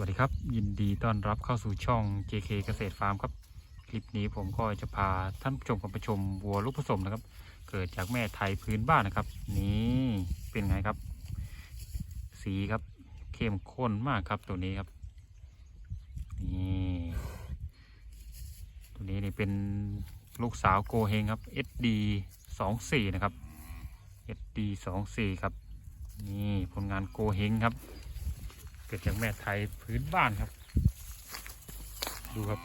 วัสดีครับ ยินดีต้อนรับเข้าสู่ช่อง JK เกษตรฟาร์มครับ คลิปนี้ผมก็จะพาท่านผู้ชมกับไปชมวัวลูกผสมนะครับ เกิดจากแม่ไทยพื้นบ้านนะครับ นี่เป็นไงครับ สีครับเข้มข้นมากครับตัวนี้ครับนี่ตัวนี้นี่เป็นลูกสาวโกเฮงครับ SD 2 4นะครับ SD 2 4ครับนี่ผลงานโกเฮงครับ เกิดจากแม่ไทยพื้นบ้านครับ ดูครับ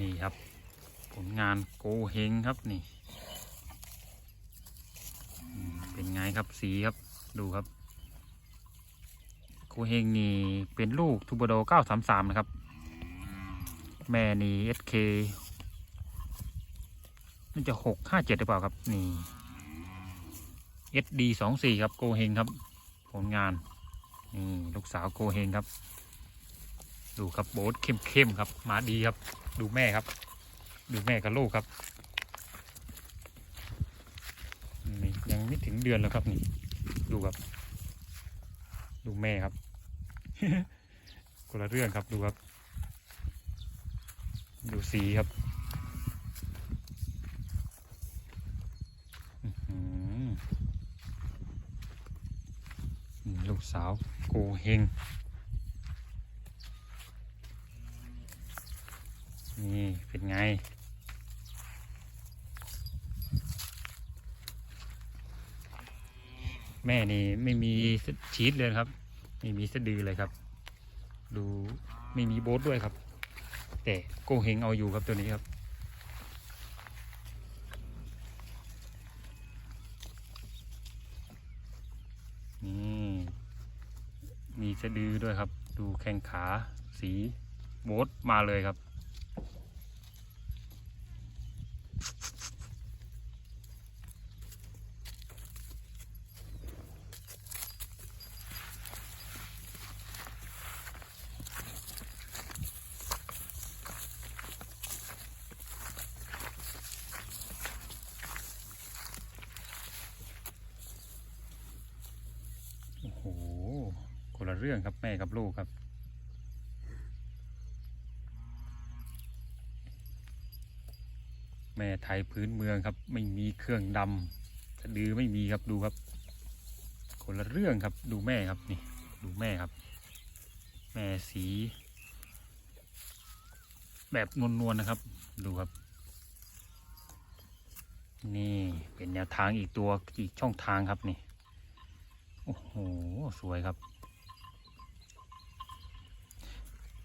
นี่ครับ ผลงานโกเฮงครับนี่เป็นไงครับสีครับดูครับโกเฮงนี่เป็นลูกทูบโด933 นะครับ แม่นี่ SK น่าจะหกห้าเจ็ดหรือเปล่าครับ นี่ SD สองสี่ครับโกเฮงครับ ผลงาน นี่ลูกสาวโกเฮงครับ ดูครับโบ๊ทเข้มๆครับ มาดีครับ ดูแม่ครับ ดูแม่กับลูกครับนี่ยังไม่ถึงเดือนแล้วครับนี่ ดูครับ ดูแม่ครับคนละเรื่องครับดูครับ ดูสีครับ อืมนี่ลูก สาวโกเฮงนี่เป็นไง แม่นี่ไม่มีชีสเลยครับ ไม่มีสะดือเลยครับ ดูไม่มีโบ๊ทด้วยครับ แต่โกเฮงเอาอยู่ครับตัวนี้ครับ สะดือด้วยครับ ดูแข้งขาสีโบ๊ทมาเลยครับ โอ้โห คนละเรื่องครับแม่กับลูกครับ แม่ไทยพื้นเมืองครับ ไม่มีเครื่องดำสะดือไม่มีครับดูครับ คนละเรื่องครับดูแม่ครับนี่ ดูแม่ครับ แม่สี แบบนวลๆนะครับ ดูครับ นี่เป็นแนวทางอีกตัวอีกช่องทางครับนี่โอ้โห สวยครับ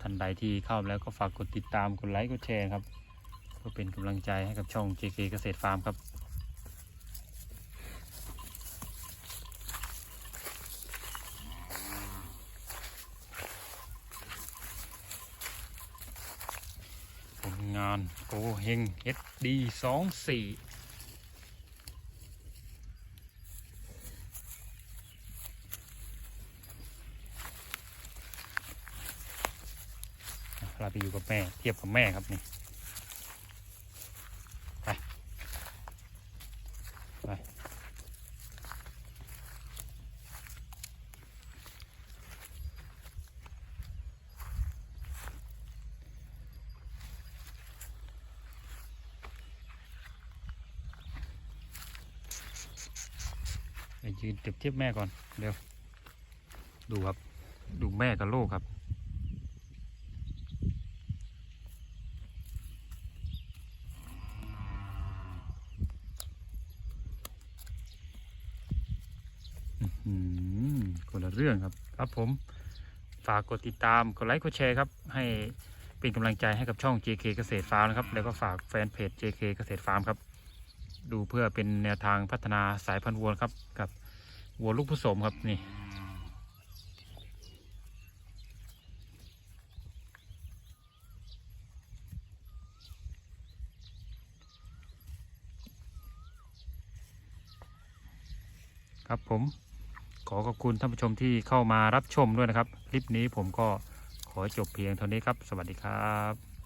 ท่านใดที่เข้าแล้วก็ฝากกดติดตามกดไลค์กดแชร์ครับเพื่อเป็นกำลังใจให้กับช่อง JK เกษตรฟาร์มครับผลงานโกเฮง SD 2 4 ไปอยู่กับแม่ เทียบกับแม่ครับนี่ไปไปไปยืนเทียบเทียบแม่ก่อนเร็วดูครับ ดูแม่กับลูกครับ คนละเรื่องครับ ครับผม ฝากกดติดตาม กดไลค์ กดแชร์ครับ ให้เป็นกำลังใจให้กับช่อง JK เกษตรฟาร์มนะครับ แล้วก็ฝากแฟนเพจ JK เกษตรฟาร์มครับ ดูเพื่อเป็นแนวทางพัฒนาสายพันธุ์วัวครับ กับวัวลูกผสมครับนี่ครับผม ขอขอบคุณท่านผู้ชมที่เข้ามารับชมด้วยนะครับ คลิปนี้ผมก็ขอจบเพียงเท่านี้ครับ สวัสดีครับ